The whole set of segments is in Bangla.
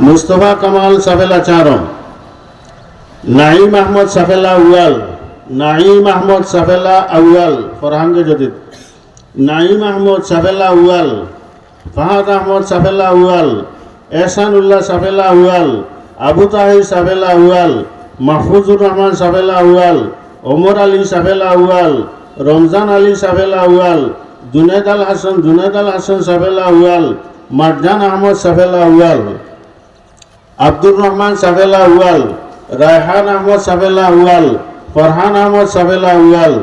মুস্তফা কামাল সাফেলা চারম নাইম আহমদ সাফেলা উয়াল নাইম আহমদ সাফেলা আউয়াল ফরহাঙ্গে জদিদ নাইম আহমদ সাফেলা উয়াল ফাহাদ আহমদ সাফেলা উয়াল এহসানুল্লাহ সাফেলা উয়াল আবু তাহির সাফেলা উয়াল মাহফুজুর রহমান সাফেলা উয়াল ওমর আলী সাফেলা উয়াল রমজান আলী সাফেলা উয়াল জুনেদ আল হাসান জুনেদ আল হাসান সাফেলা উয়াল মারজান আহমদ সাফেলা উয়াল আব্দুর রহমান সাফেলা উয়াল, রায়হান আহমদ সাফেলা উয়াল, ফরহান আহমদ সাফেলা উয়াল,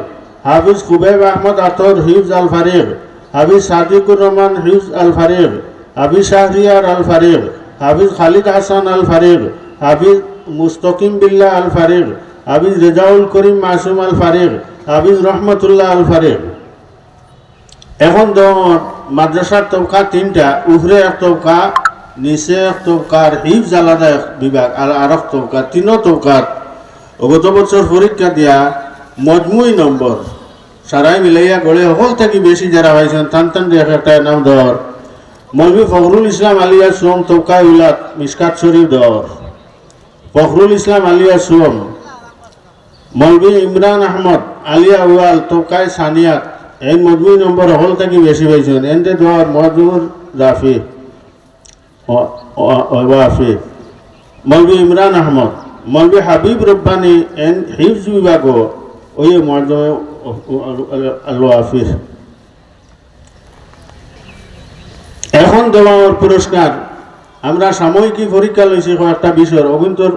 হাফিজ কুবেব আহমদ আতর হিফজ আল ফারিক হাফিজ সাদিকুর রহমান হিফজ আল ফারিক হাফিজ শাহরিয়ার আল ফারিক হাফিজ খালিদ হাসান আল ফারিক হাফিজ মুস্তকিম বিল্লাহ আল ফারিক হাফিজ রেজাউল করিম মাসুম আল ফারিক হাফিজ রহমতুল্লাহ আল ফারিক এখন তো মাদ্রাসার তবকা তিনটা উপরে এক তবকা নিচে এক তবকার হিফজ আলাদা বিভাগ, আর আর এক তবকা তিনও তবকার গত বছর পরীক্ষা দিয়া মজমুই নম্বর সারাই মিলাইয়া গড়ে হল থেকে বেশি যারা হয়েছেন টান টান দিয়ে একটা নাম ধর মৌলভী ফখরুল ইসলাম আলিয়া সোম তবকা উলাত মিসকাত শরীফ ধর ফখরুল ইসলাম আলিয়া সোম মৌলভী ইমরান আহমদ আলিয়া ওয়াল তবকায় সানিয়াত এই মজমুই নম্বর হল থেকে বেশি পাইছেন। এনতে ধর মজমুর রাফি ওয়াফি মৌলী ইমরান আহমদ মৌলী হাবিব রব্বানি এন হিফজ বিভাগ ওই মজমে আল্লাহ এখন দেওয়া পুরস্কার। আমরা সাময়িকী পরীক্ষা লইছি একটা বিষয় অভিন্তর